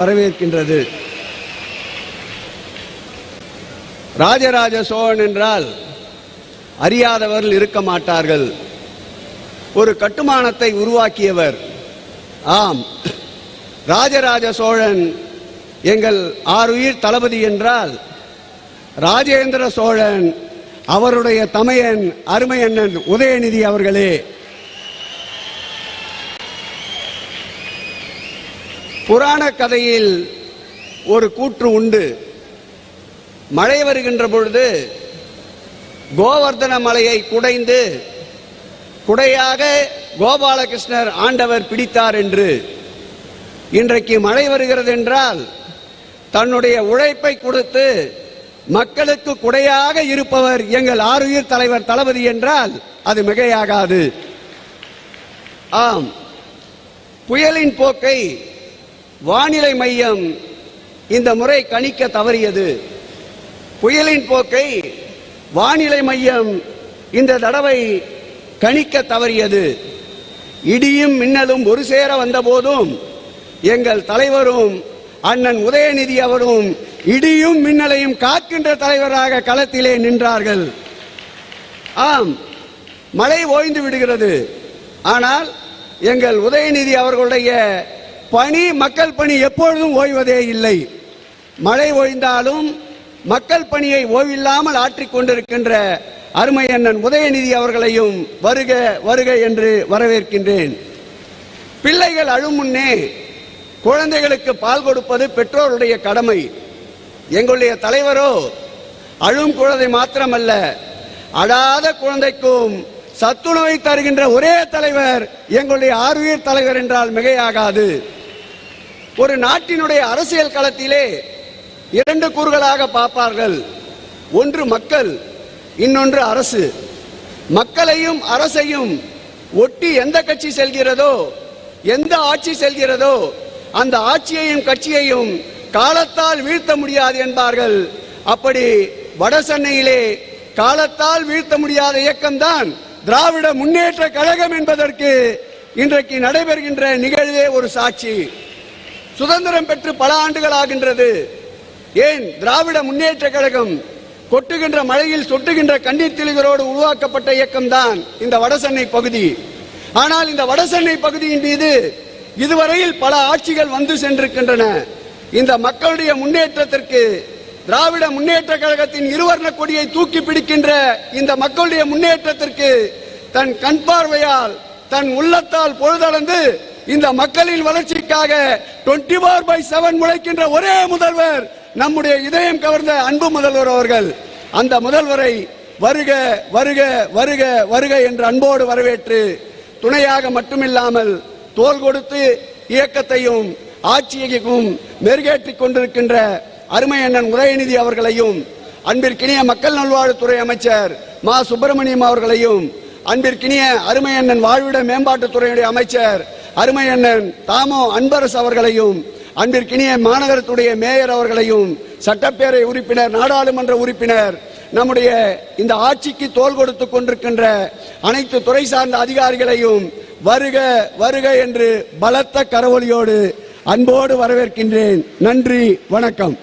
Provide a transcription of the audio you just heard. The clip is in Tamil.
வரவேற்கின்றது. ராஜராஜ சோழன் என்றால் அறியாதவர்கள் இருக்க மாட்டார்கள். ஒரு கட்டுமானத்தை உருவாக்கியவர். ஆம் ராஜராஜ சோழன் எங்கள் ஆறுயிர் தளபதி என்றால் ராஜேந்திர சோழன். அவருடைய தமையன் அருமையண்ணன் உதயநிதி அவர்களே. புராண கதையில் ஒரு கூற்று உண்டு. மழை வருகின்ற பொழுது கோவர்தன மலையை குடைந்து குடையாக கோபாலகிருஷ்ணர் ஆண்டவர் பிடித்தார் என்று. இன்றைக்கு மழை வருகிறது என்றால் தன்னுடைய உழைப்பை கொடுத்து மக்களுக்கு குடையாக இருப்பவர் எங்கள் ஆறுயிர் தலைவர் தளபதி என்றால் அது மிகையாகாது. ஆம். புயலின் போக்கை வானிலை மையம் இந்த முறை கணிக்க தவறியது. புயலின் போக்கை வானிலை மையம் இந்த தடவை கணிக்க தவறியது. இடியும் மின்னலும் ஒரு சேர வந்தபோதும் எங்கள் தலைவரும் அண்ணன் உதயநிதி அவரும் இடியும் மின்னலையும் காக்கின்ற தலைவராக களத்திலே நின்றார்கள். ஆம் மழை ஓய்ந்து விடுகிறது. ஆனால் எங்கள் உதயநிதி அவர்களுடைய பணி மக்கள் பணி எப்பொழுதும் ஓய்வதே இல்லை. மழை ஓய்ந்தாலும் மக்கள் பணியை ஓய்வில்லாமல் ஆற்றிக் கொண்டிருக்கின்ற அருமை அண்ணன் உதயநிதி அவர்களையும் வருக வருக என்று வரவேற்கின்றேன். பிள்ளைகள் அழும் முன்னே குழந்தைகளுக்கு பால் கொடுப்பது பெற்றோருடைய கடமை. எங்களுடைய தலைவரோ அழும் குழந்தை மாத்திரமல்ல அழாத குழந்தைக்கும் சத்துணவை தருகின்ற ஒரே தலைவர் எங்களுடைய ஆறுயிர் தலைவர் என்றால் மிகையாகாது. ஒரு நாட்டினுடைய அரசியல் களத்திலே இரண்டு கூறுகளாக பார்ப்பார்கள். ஒன்று மக்கள் இன்னொன்று அரசு. மக்களையும் அரசையும் ஒட்டி எந்த கட்சி செல்கிறதோ எந்த ஆட்சி செல்கிறதோ அந்த ஆட்சியையும் கட்சியையும் காலத்தால் வீழ்த்த முடியாது என்பார்கள். அப்படி வட சென்னையிலே காலத்தால் வீழ்த்த முடியாத இயக்கம்தான் திராவிட முன்னேற்ற கழகம் என்பதற்கு இன்றைக்கு நடைபெறுகின்ற நிகழ்வே ஒரு சாட்சி. சுதந்திரம் பெற்று பல ஆண்டுகள் ஆகின்றது ஏன்? திராவிட முன்னேற்ற கழகம் கொட்டுகின்ற மழையில் சொட்டுகின்ற கண்ணீர் திளிகளோடு உருவாக்கப்பட்ட இயக்கம்தான் இந்த வடசென்னை பகுதி. ஆனால் இந்த வடசென்னை பகுதியின் மீது இதுவரையில் பல ஆட்சிகள் வந்து சென்றிருக்கின்றன. இந்த மக்களுடைய முன்னேற்றத்திற்கு திராவிட முன்னேற்ற கழகத்தின் இருவர்ண கொடியை தூக்கி பிடிக்கின்ற இந்த மக்களுடைய முன்னேற்றத்திற்கு தன் கண் பார்வையால் தன் உள்ளத்தால் பொழுதளந்து இந்த மக்களின் வளர்ச்சிக்காக 24 ஃபோர் பை செவன் முளைக்கின்ற ஒரே முதல்வர் நம்முடைய இதயம் கவர்ந்த அன்பு முதல்வர் அவர்கள். அந்த முதல்வரை வருக வருக வருக வருக என்று அன்போடு வரவேற்று துணையாக மட்டுமில்லாமல் தோல் கொடுத்து இயக்கத்தையும் ஆட்சியையும் மெருகேற்றிக் கொண்டிருக்கின்ற அருமை அண்ணன் உதயநிதி அவர்களையும் அன்பிற்கினிய மக்கள் நல்வாழ்வுத்துறை அமைச்சர் மா. சுப்பிரமணியம் அவர்களையும் அன்பிற்கினிய அருமை அண்ணன் வாழ்விட மேம்பாட்டுத்துறையுடைய அமைச்சர் அருமை அண்ணன் தாமோ அன்பரசு அவர்களையும் அன்பிற்கினிய மாநகரத்துடைய மேயர் அவர்களையும் சட்டப்பேரவை உறுப்பினர் நாடாளுமன்ற உறுப்பினர் நம்முடைய இந்த ஆட்சிக்கு தோள் கொடுத்து கொண்டிருக்கின்ற அனைத்து துறை சார்ந்த அதிகாரிகளையும் வருக வருக என்று பலத்த கரவொலியோடு அன்போடு வரவேற்கின்றேன். நன்றி வணக்கம்.